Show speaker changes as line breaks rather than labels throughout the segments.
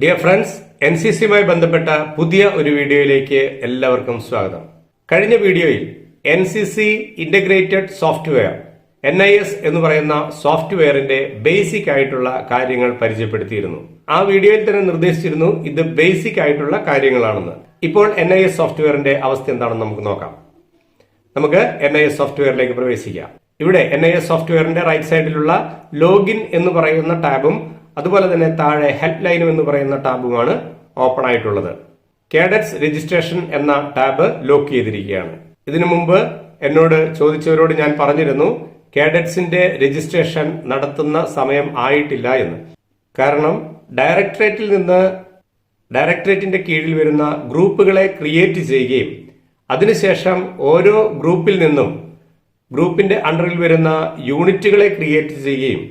Dear friends N C സിയുമായി ബന്ധപ്പെട്ട പുതിയ ഒരു വീഡിയോയിലേക്ക് എല്ലാവർക്കും സ്വാഗതം. കഴിഞ്ഞ വീഡിയോയിൽ N C C integrated software N I S എന്ന് പറയുന്ന സോഫ്റ്റ്വെയറിന്റെ ബേസിക് ആയിട്ടുള്ള കാര്യങ്ങൾ പരിചയപ്പെടുത്തിയിരുന്നു. ആ വീഡിയോയിൽ തന്നെ നിർദ്ദേശിച്ചിരുന്നു ഇത് ബേസിക് ആയിട്ടുള്ള കാര്യങ്ങളാണെന്ന്. ഇപ്പോൾ എൻ ഐ എസ് സോഫ്റ്റ്വെയറിന്റെ അവസ്ഥ എന്താണെന്ന് നമുക്ക് നോക്കാം. നമുക്ക് എൻ ഐ എസ് സോഫ്റ്റ്വെയറിലേക്ക് പ്രവേശിക്കാം. ഇവിടെ എൻ ഐ എസ് സോഫ്റ്റ്വെയറിന്റെ റൈറ്റ് സൈഡിലുള്ള ലോഗിൻ എന്ന് പറയുന്ന ടാബും അതുപോലെ തന്നെ താഴെ ഹെൽപ്പ് ലൈനും എന്ന് പറയുന്ന ടാബുമാണ് ഓപ്പൺ ആയിട്ടുള്ളത്. കേഡറ്റ്സ് രജിസ്ട്രേഷൻ എന്ന ടാബ് ലോക്ക് ചെയ്തിരിക്കുകയാണ്. ഇതിനു മുമ്പ് എന്നോട് ചോദിച്ചവരോട് ഞാൻ പറഞ്ഞിരുന്നു കേഡറ്റ്സിന്റെ രജിസ്ട്രേഷൻ നടത്തുന്ന സമയം ആയിട്ടില്ല എന്ന്. കാരണം ഡയറക്ടറേറ്റിൽ നിന്ന് ഡയറക്ടറേറ്റിന്റെ കീഴിൽ വരുന്ന ഗ്രൂപ്പുകളെ ക്രിയേറ്റ് ചെയ്യുകയും അതിനുശേഷം ഓരോ ഗ്രൂപ്പിൽ നിന്നും ഗ്രൂപ്പിന്റെ അണ്ടറിൽ വരുന്ന യൂണിറ്റുകളെ ക്രിയേറ്റ് ചെയ്യുകയും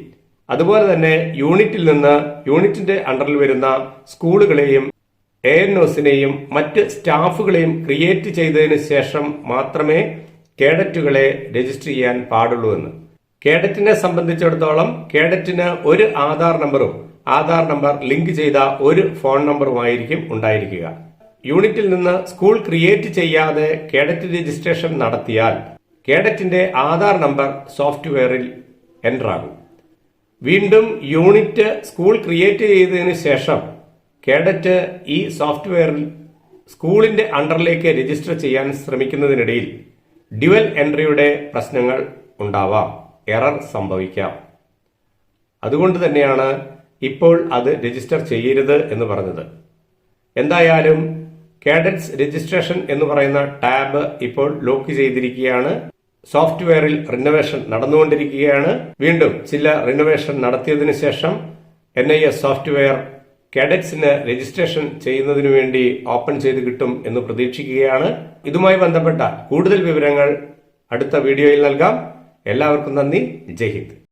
അതുപോലെ തന്നെ യൂണിറ്റിൽ നിന്ന് യൂണിറ്റിന്റെ അണ്ടറിൽ വരുന്ന സ്കൂളുകളെയും എ എൻ ഒസിനെയും മറ്റ് സ്റ്റാഫുകളെയും ക്രിയേറ്റ് ചെയ്തതിന് ശേഷം മാത്രമേ കേഡറ്റുകളെ രജിസ്റ്റർ ചെയ്യാൻ പാടുള്ളൂ എന്ന്. കേഡറ്റിനെ സംബന്ധിച്ചിടത്തോളം കേഡറ്റിന് ഒരു ആധാർ നമ്പറും ആധാർ നമ്പർ ലിങ്ക് ചെയ്ത ഒരു ഫോൺ നമ്പറുമായിരിക്കും ഉണ്ടായിരിക്കുക. യൂണിറ്റിൽ നിന്ന് സ്കൂൾ ക്രിയേറ്റ് ചെയ്യാതെ കേഡറ്റ് രജിസ്ട്രേഷൻ നടത്തിയാൽ കേഡറ്റിന്റെ ആധാർ നമ്പർ സോഫ്റ്റ്വെയറിൽ എന്റർ ആകും വീണ്ടും യൂണിറ്റ് സ്കൂൾ ക്രിയേറ്റ് ചെയ്തതിന് ശേഷം കേഡറ്റ് ഈ സോഫ്റ്റ്വെയറിൽ സ്കൂളിന്റെ അണ്ടറിലേക്ക് രജിസ്റ്റർ ചെയ്യാൻ ശ്രമിക്കുന്നതിനിടയിൽ ഡ്യുവൽ എൻട്രിയുടെ പ്രശ്നങ്ങൾ ഉണ്ടാവാം എറർ സംഭവിക്കാം. അതുകൊണ്ട് തന്നെയാണ് ഇപ്പോൾ അത് രജിസ്റ്റർ ചെയ്യരുത് എന്ന് പറഞ്ഞത്. എന്തായാലും കേഡറ്റ്സ് രജിസ്ട്രേഷൻ എന്ന് പറയുന്ന ടാബ് ഇപ്പോൾ ലോക്ക് ചെയ്തിരിക്കുകയാണ്. സോഫ്റ്റ്വെയറിൽ റിനോവേഷൻ നടന്നുകൊണ്ടിരിക്കുകയാണ്. വീണ്ടും ചില റിനോവേഷൻ നടത്തിയതിനു ശേഷം എൻ ഐ എസ് സോഫ്റ്റ്വെയർ കേഡറ്റ്സിന് രജിസ്ട്രേഷൻ ചെയ്യുന്നതിനു വേണ്ടി ഓപ്പൺ ചെയ്ത് കിട്ടും എന്ന് പ്രതീക്ഷിക്കുകയാണ്. ഇതുമായി ബന്ധപ്പെട്ട കൂടുതൽ വിവരങ്ങൾ അടുത്ത വീഡിയോയിൽ നൽകാം. എല്ലാവർക്കും നന്ദി. ജയ് ഹിന്ദ്.